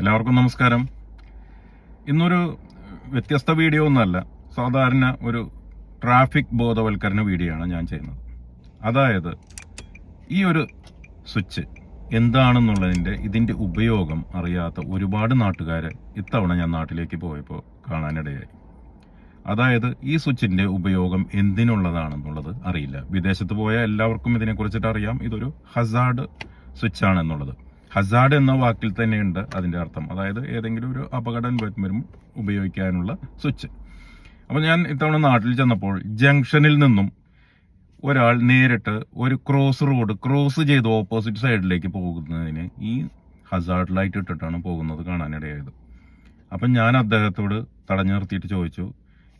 എല്ലാവർക്കും നമസ്കാരം. ഇന്നൊരു വ്യത്യസ്ത വീഡിയോ ഒന്നല്ല സാധാരണ ഒരു ട്രാഫിക് ബോധവൽക്കരണ വീഡിയോ ആണ് ഞാൻ ചെയ്യുന്നത്. അതായത് ഈ ഒരു സ്വിച്ച് എന്താണെന്നുള്ളതിന്റെ ഇതിന്റെ ഉപയോഗം അറിയാത്ത ഒരുപാട് നാട്ടുകാരെ ഇത്തവണ ഞാൻ നാട്ടിലേക്ക് പോയപ്പോൾ കാണാനിടയായി. അതായത് ഈ സ്വിച്ചിന്റെ ഉപയോഗം എന്തിനുള്ളതാണെന്നുള്ളത് അറിയില്ല. വിദേശത്ത് പോയ എല്ലാവർക്കും ഇതിനെക്കുറിച്ചിട്ട് അറിയാം. ഇതൊരു ഹസാർഡ് സ്വിച്ച് ഹസാർഡ് എന്ന വാക്കിൽ തന്നെയുണ്ട് അതിന്റെ അർത്ഥം. അതായത് ഏതെങ്കിലും ഒരു അപകടം വരുമ്പോൾ ഉപയോഗിക്കാനുള്ള സ്വിച്ച്. അപ്പോൾ ഞാൻ ഇത്തവണ നാട്ടിൽ ചെന്നപ്പോൾ ജംഗ്ഷനിൽ നിന്നും ഒരാൾ നേരിട്ട് ഒരു ക്രോസ് റോഡ് ക്രോസ് ചെയ്ത് ഓപ്പോസിറ്റ് സൈഡിലേക്ക് പോകുന്നതിന് ഈ ഹസാർഡ് ലൈറ്റ് ഇട്ടിട്ടാണ് പോകുന്നത് കാണാനിടയായത്. അപ്പം ഞാൻ അദ്ദേഹത്തോട് തടഞ്ഞു നിർത്തിയിട്ട് ചോദിച്ചു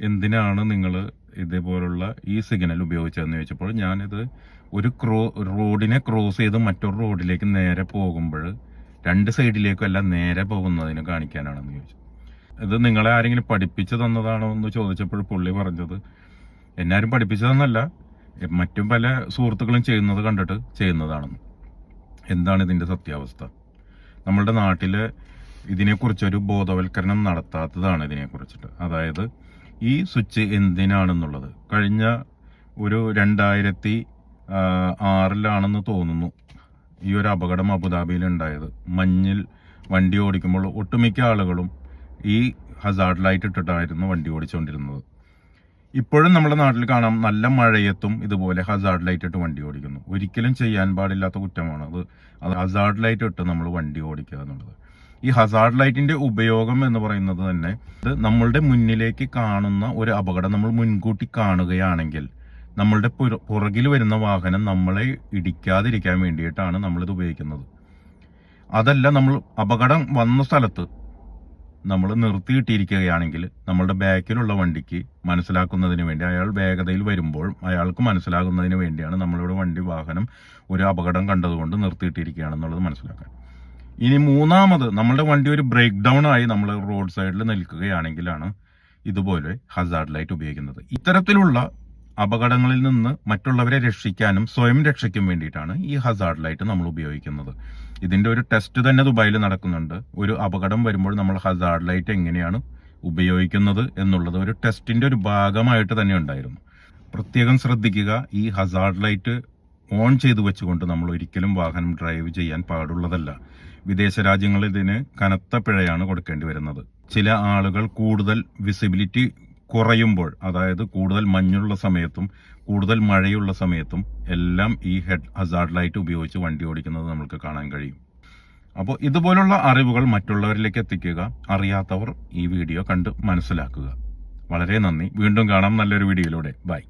എന്തിനാണ് നിങ്ങൾ ഇതേപോലുള്ള ഈ സിഗ്നൽ ഉപയോഗിച്ചതെന്ന് ചോദിച്ചപ്പോൾ ഞാനിത് ഒരു ക്രോ റോഡിനെ ക്രോസ് ചെയ്ത് മറ്റൊരു റോഡിലേക്ക് നേരെ പോകുമ്പോൾ രണ്ട് സൈഡിലേക്കും അല്ല നേരെ പോകുന്നതിന് കാണിക്കാനാണെന്ന് ചോദിച്ചു. ഇത് നിങ്ങളെ ആരെങ്കിലും പഠിപ്പിച്ചു തന്നതാണോ എന്ന് ചോദിച്ചപ്പോൾ പുള്ളി പറഞ്ഞത് എന്നാരും പഠിപ്പിച്ചു തന്നല്ല മറ്റും പല സുഹൃത്തുക്കളും ചെയ്യുന്നത് കണ്ടിട്ട് ചെയ്യുന്നതാണെന്ന്. എന്താണ് ഇതിന്റെ സത്യാവസ്ഥ? നമ്മളുടെ നാട്ടിൽ ഇതിനെക്കുറിച്ചൊരു ബോധവൽക്കരണം നടത്താത്തതാണ് ഇതിനെക്കുറിച്ചിട്ട്. അതായത് ഈ സ്വിച്ച് എന്തിനാണെന്നുള്ളത്. കഴിഞ്ഞ ഒരു രണ്ടായിരത്തി ആറിലാണെന്ന് തോന്നുന്നു. ഈ ഒരു അപകടം അബുദാബിയിൽ ഉണ്ടായത് മഞ്ഞിൽ വണ്ടി ഓടിക്കുമ്പോൾ ഒട്ടുമിക്ക ആളുകളും ഈ ഹസാർഡ് ലൈറ്റ് ഇട്ടിട്ടായിരുന്നു വണ്ടി ഓടിച്ചുകൊണ്ടിരുന്നത് ഇപ്പോഴും നമ്മുടെ നാട്ടിൽ കാണാം നല്ല മഴയത്തും ഇതുപോലെ ഹസാർഡ് ലൈറ്റ് ഇട്ട് വണ്ടി ഓടിക്കുന്നു. ഒരിക്കലും ചെയ്യാൻ പാടില്ലാത്ത കുറ്റമാണ് അത് ഹസാർഡ് ലൈറ്റ് ഇട്ട് നമ്മൾ വണ്ടി ഓടിക്കുക എന്നുള്ളത്. ഈ ഹസാർഡ് ലൈറ്റിന്റെ ഉപയോഗം എന്ന് പറയുന്നത് തന്നെ ഇത് നമ്മളുടെ മുന്നിലേക്ക് കാണുന്ന ഒരു അപകടം നമ്മൾ മുൻകൂട്ടി കാണുകയാണെങ്കിൽ നമ്മളുടെ പുറ- പുറകിൽ വരുന്ന വാഹനം നമ്മളെ ഇടിക്കാതിരിക്കാൻ വേണ്ടിയിട്ടാണ് നമ്മളിത് ഉപയോഗിക്കുന്നത്. അതല്ല നമ്മൾ അപകടം വന്ന സ്ഥലത്ത് നമ്മൾ നിർത്തിയിട്ടിരിക്കുകയാണെങ്കിൽ നമ്മളുടെ ബാക്കിലുള്ള വണ്ടിക്ക് മനസ്സിലാക്കുന്നതിന് വേണ്ടി അയാൾ വേഗതയിൽ വരുമ്പോൾ അയാൾക്ക് മനസ്സിലാകുന്നതിന് വേണ്ടിയാണ് നമ്മളിവിടെ വണ്ടി വാഹനം ഒരു അപകടം കണ്ടതുകൊണ്ട് നിർത്തിയിട്ടിരിക്കുകയാണെന്നുള്ളത് മനസ്സിലാക്കാൻ. ഇനി മൂന്നാമത് നമ്മളുടെ വണ്ടി ഒരു ബ്രേക്ക് ഡൗൺ ആയി നമ്മൾ റോഡ് സൈഡിൽ നിൽക്കുകയാണെങ്കിലാണ് ഇതുപോലെ ഹസാർഡ് ലൈറ്റ് ഉപയോഗിക്കുന്നത്. ഇത്തരത്തിലുള്ള അപകടങ്ങളിൽ നിന്ന് മറ്റുള്ളവരെ രക്ഷിക്കാനും സ്വയം രക്ഷയ്ക്കും വേണ്ടിയിട്ടാണ് ഈ ഹസാർഡ് ലൈറ്റ് നമ്മൾ ഉപയോഗിക്കുന്നത്. ഇതിന്റെ ഒരു ടെസ്റ്റ് തന്നെ ദുബായിൽ നടക്കുന്നുണ്ട്. ഒരു അപകടം വരുമ്പോൾ നമ്മൾ ഹസാർഡ് ലൈറ്റ് എങ്ങനെയാണ് ഉപയോഗിക്കുന്നത് എന്നുള്ളത് ഒരു ടെസ്റ്റിന്റെ ഒരു ഭാഗമായിട്ട് തന്നെ ഉണ്ടായിരുന്നു. പ്രത്യേകം ശ്രദ്ധിക്കുക ഈ ഹസാർഡ് ലൈറ്റ് ഓൺ ചെയ്ത് വെച്ചുകൊണ്ട് നമ്മൾ ഒരിക്കലും വാഹനം ഡ്രൈവ് ചെയ്യാൻ പാടുള്ളതല്ല. വിദേശ രാജ്യങ്ങളിൽ ഇതിന് കനത്ത പിഴയാണ് കൊടുക്കേണ്ടി വരുന്നത്. ചില ആളുകൾ കൂടുതൽ വിസിബിലിറ്റി കുറയുമ്പോൾ അതായത് കൂടുതൽ മഞ്ഞുള്ള സമയത്തും കൂടുതൽ മഴയുള്ള സമയത്തും എല്ലാം ഈ ഹെഡ് ഹസാർഡ് ലൈറ്റ് ഉപയോഗിച്ച് വണ്ടി ഓടിക്കുന്നത് നമുക്ക് കാണാൻ കഴിയും. അപ്പോൾ ഇതുപോലുള്ള അറിവുകൾ മറ്റുള്ളവരിലേക്ക് എത്തിക്കുക അറിയാത്തവർ ഈ വീഡിയോ കണ്ട് മനസ്സിലാക്കുക. വളരെ നന്ദി. വീണ്ടും കാണാം നല്ലൊരു വീഡിയോയിലൂടെ. ബൈ.